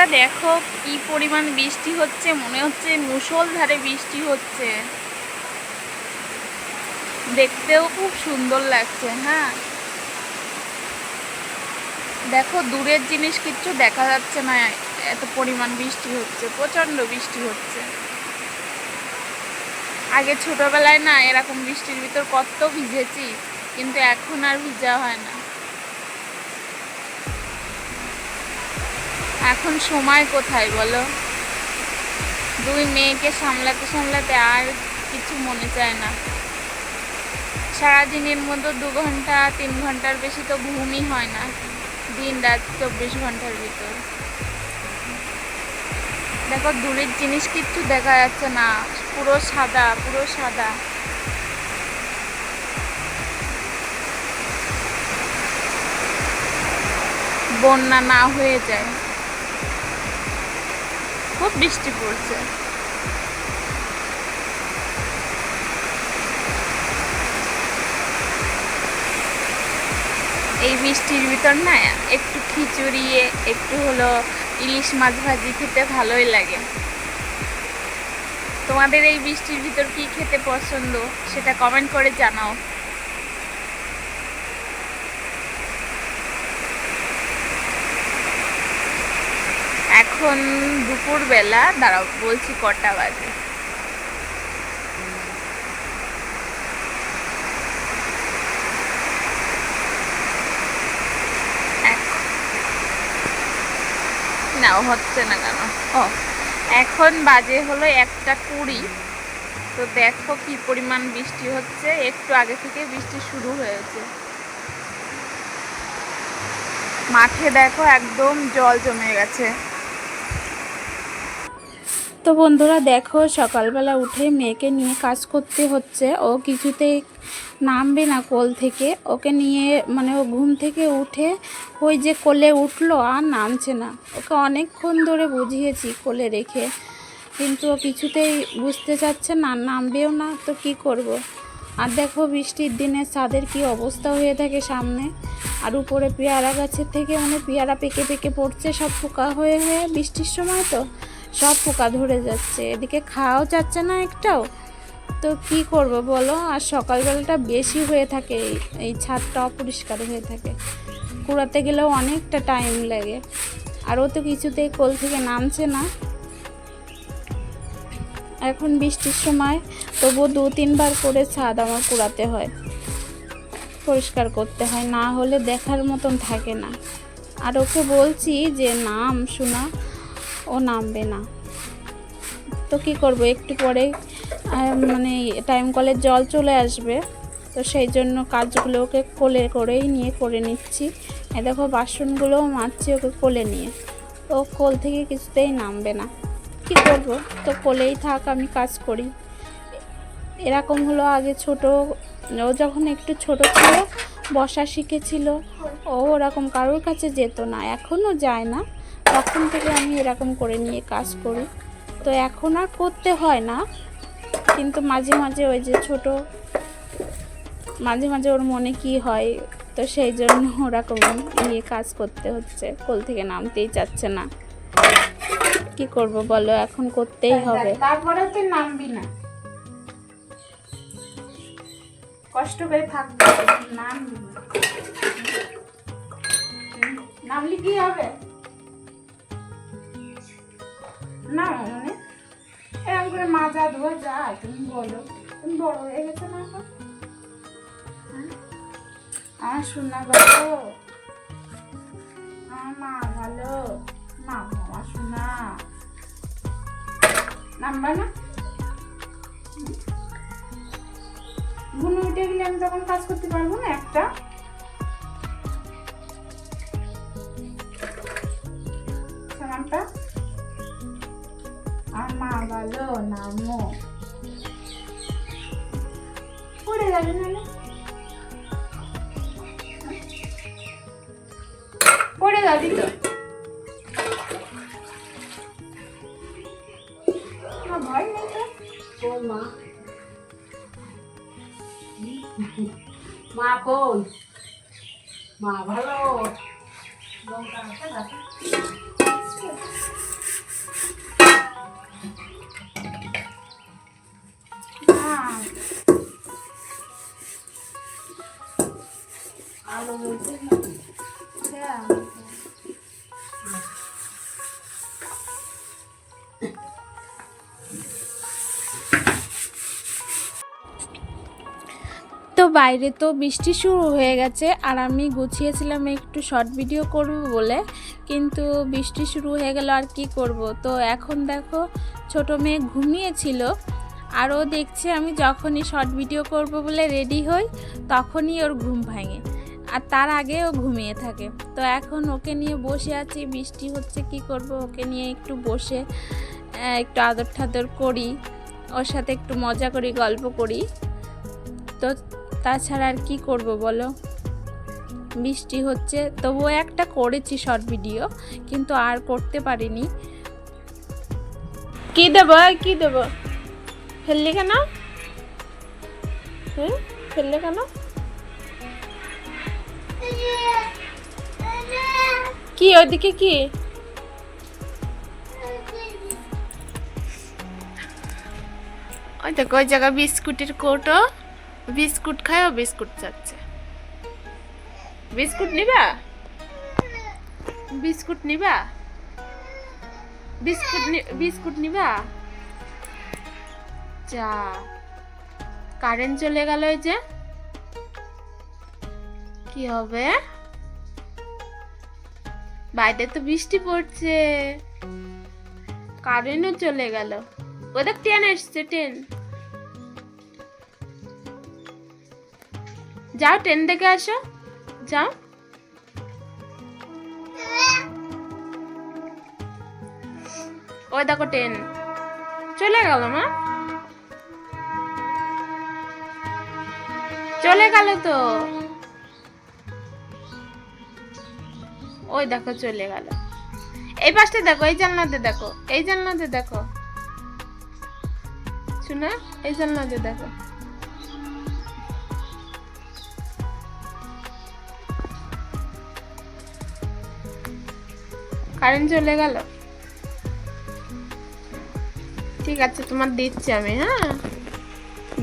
বন্ধুরা, দেখো কি পরিমাণ বৃষ্টি হচ্ছে। মনে হচ্ছে মুষলধারে বৃষ্টি হচ্ছে। দেখতেও খুব সুন্দর লাগছে হ্যাঁ? দেখো, দূরের জিনিস কিচ্ছু দেখা যাচ্ছে না। এত পরিমাণ বৃষ্টি হচ্ছে, প্রচণ্ড বৃষ্টি হচ্ছে। আগে ছোটবেলায় না এরকম বৃষ্টির ভিতর কত ভিজেছি, কিন্তু এখন আর ভিজা হয় না। এখন সময় কোথায় বলো? দুই মেয়েকে সামলাতে সামলাতে আর কিছু মনে চায় না। সারাদিনের মধ্যে দু ঘণ্টা, তিন ঘণ্টার বেশি তো ঘুমই হয় না দিন রাত চব্বিশ ঘণ্টার ভিতর। দেখো দূরের জিনিস কিচ্ছু দেখা যাচ্ছে না, পুরো সাদা পুরো সাদা। বন্যা না হয়ে যায়। খুব বৃষ্টি পড়ছে। এই বৃষ্টির ভিতর না একটু খিচুড়ি, একটু হলো ইলিশ মাছ ভাজি খেতে ভালোই লাগে। তোমাদের এই বৃষ্টির ভিতর কি খেতে পছন্দ সেটা কমেন্ট করে জানাও। এখন দুপুরবেলা, দাঁড়াও, বলছি কটা বাজে? না হচ্ছে না কেন? ও, এখন বাজে হলো একটা কুড়ি। তো দেখো কি পরিমাণ বৃষ্টি হচ্ছে। একটু আগে থেকে বৃষ্টি শুরু হয়েছে। মাঠে দেখো একদম জল জমে গেছে। তো বন্ধুরা দেখো, সকালবেলা উঠে মেয়েকে নিয়ে কাজ করতে হচ্ছে। ও কিছুতেই নামবে না কোল থেকে। ওকে নিয়ে মানে ও ঘুম থেকে উঠে ওই যে কোলে উঠল আর নামছে না। ওকে অনেকক্ষণ ধরে বুঝিয়েছি কোলে রেখে। কিন্তু ও কিছুতেই বুঝতে চাচ্ছে না, নামবেও না, তো কি করব। আর দেখো, বৃষ্টির দিনে ছাদের কি অবস্থা হয়ে থাকে সামনে। আর উপরে পেয়ারা গাছের থেকে মানে পেয়ারা পেকে পেকে পড়ছে, সব পোকা হয়ে হয়ে বৃষ্টির সময় তো। সব পোকা ধরে যাচ্ছে। এদিকে খাওয়াও যাচ্ছে না একটাও। তো কি করব বলো? আর সকালবেলাটা বেশি হয়ে থাকে, এই- ছাদটা অপরিষ্কার হয়ে থাকে। কুড়াতে গেলেও অনেকটা টাইম লাগে। আর ও তো কিছুতেই কোল থেকে নামছে না। এখন বৃষ্টির সময় তবু দু, তিনবার করে ছাদ আমার কুড়াতে হয়। পরিষ্কার করতে হয়, না হলে দেখার মতন থাকে না। আর ওকে বলছি যে, নাম শোনা। ও নামবে না। তো কি করব? একটু পরে মানে টাইম কলের জল চলে আসবে। তো সেই জন্য কাজগুলো ওকে কোলে করেই নিয়ে, করে নিচ্ছি। দেখো, বাসনগুলোও মারছি ওকে কোলে নিয়ে। ও কোল থেকে কিছুতেই নামবে না। কি করব? তো কোলেই থাক, আমি কাজ করি। এরকম হলো আগে ছোট। ও যখন একটু ছোট ছিল, বসা শিখেছিল, ও ওরকম কারোর কাছে যেত না। এখনও যায় না। তখন থেকে আমি এরকম করে নিয়ে কাজ করি। তো এখন আর করতে হয় না কিন্তু মাঝে মাঝে ওই যে ছোট মাঝে মাঝে ওর মনে কি হয় তো সেই জন্য ওরকম নিয়ে কাজ করতে হচ্ছে কোল থেকে নামতেই চাচ্ছে না। কি করব বলো এখন করতেই হবে। তারপরে তুই নামবি না। কষ্ট করে থাকবে নামবি নামলি কি হবে? না মানে এরকম করে মাজা ধোয়া যায়, তুমি বলো। তুমি বড় হয়ে গেছো না এখন? হ্যাঁ? আমার শোনা ভালো। আমার মা ভালো। মা, আমার শোনা নাম্বার না? ঘুম উঠে গেলে আমি তখন কাজ করতে পারব না একটা? সামানটা? মা ভালো নামো পড়ে যাবে নাহলে পড়ে যাবি তো ভয় নেই তো কই মা মা কই মা ভালো লঙ্কা আছে তো বাইরে তো বৃষ্টি শুরু হয়ে গেছে, আর আমি গুছিয়েছিলাম একটু শর্ট ভিডিও করব বলে, কিন্তু বৃষ্টি শুরু হয়ে গেল আর কি করব? তো এখন দেখো, ছোট মেয়ে ঘুমিয়েছিল আর ও দেখছে আমি যখনই শর্ট ভিডিও করব বলে রেডি হই, তখনই ওর ঘুম ভাঙে। আর তার আগে ও ঘুমিয়ে থাকে। তো এখন ওকে নিয়ে বসে আছি, বৃষ্টি হচ্ছে, কি করব? ওকে নিয়ে একটু বসে একটু আদর ঠাদর করি, ওর সাথে একটু মজা করি, গল্প করি। তো তাছাড়া আর কি করব বলো? বৃষ্টি হচ্ছে, তবুও একটা করেছি শর্ট ভিডিও কিন্তু আর করতে পারিনি। কি দেবো কি দেবো? ফেললি কেন? হুম ফেললে কেন? কি, ওইদিকে কি? ওই দেখো, ওই জায়গা বিস্কুটের কৌটো বিস্কুট খায়, ও বিস্কুট চাচ্ছে। বিস্কুট নিবা? বিস্কুট নিবা? বিস্কুট বিস্কুট নিবা? যা। কারেন্ট চলে গেল এই যে। কি হবে? বাইরে তো বৃষ্টি পড়ছে। কারেন্টও চলে গেল। ওদের ট্রেন এসছে ট্রেন যাও ট্রেন দেখে আসো। যাও। ওই দেখো ট্রেন চলে গেল মা। চলে গেল তো। ওই দেখো চলে গেল। এই পাশটা দেখো এই জানলাতে দেখো এই জানলাতে দেখো। শোনা এই জানলাতে দেখো। কারেন্ট চলে গেল? ঠিক আছে তোমার দিচ্ছি আমি হ্যাঁ?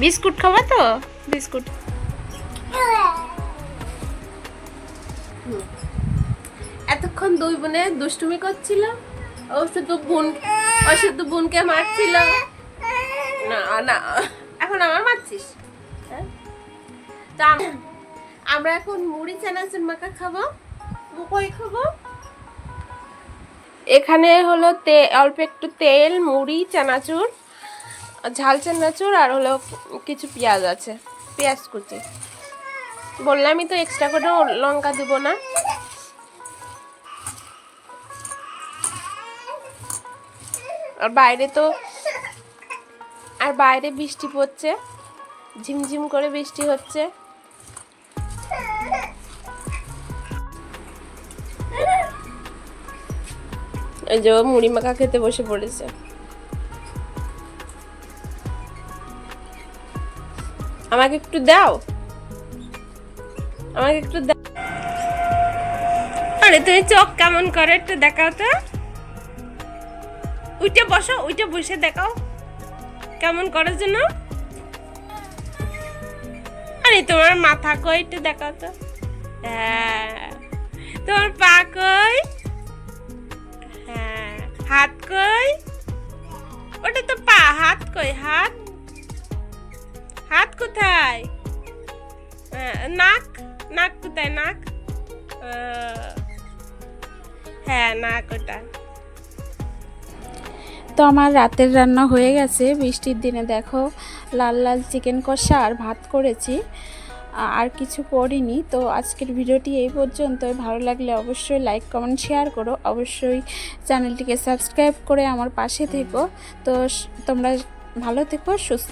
বিস্কুট খাবা তো? বিস্কুট। এতক্ষণ দুই বোনে দুষ্টুমি করছিল ও শুধু বোন ও শুধু বোনকে মারছিল না না, এখন আমার মারছিস? হ্যাঁ? আমরা এখন মুড়ি, চানাচুর, মাখা খাব। কই খাব। এখানে হলো তে অল্প একটু তেল, মুড়ি, চানাচুর, ঝাল চানাচুর, আর হলো কিছু পেঁয়াজ আছে, পেঁয়াজ কুচি। বললামই তো এক্সট্রা করে লঙ্কা দেবো না। আর বাইরে তো আর বাইরে বৃষ্টি পড়ছে। ঝিমঝিম করে বৃষ্টি হচ্ছে। এই যে মুড়ি মাখা খেতে বসে পড়েছে। আমাকে একটু দাও। আমাকে একটু দাও। আরে তুমি চোখ কেমন করে একটু দেখাও তো। উইটে বসো উইটে বসে দেখাও। কেমন করার জন্য? আরে, তোমার মাথা কই একটু দেখাও তো। হ্যাঁ। তোমার পা কই? হ্যাঁ। হাত কই? ওটা তো পা, হাত কই? হাত? হাত কোথায়? নাক? নাক কোথায়? নাক? হ্যাঁ নাক ওটা। তো আমার রাতের রান্না হয়ে গেছে। বৃষ্টির দিনে দেখো লাল লাল চিকেন কষা আর ভাত করেছি। আর কিছু করিনি। তো আজকের ভিডিওটি এই পর্যন্ত ভালো লাগলে অবশ্যই লাইক, কমেন্ট, শেয়ার করো। অবশ্যই চ্যানেলটিকে সাবস্ক্রাইব করে আমার পাশে থেকো। তো তোমরা ভালো থেকো, সুস্থ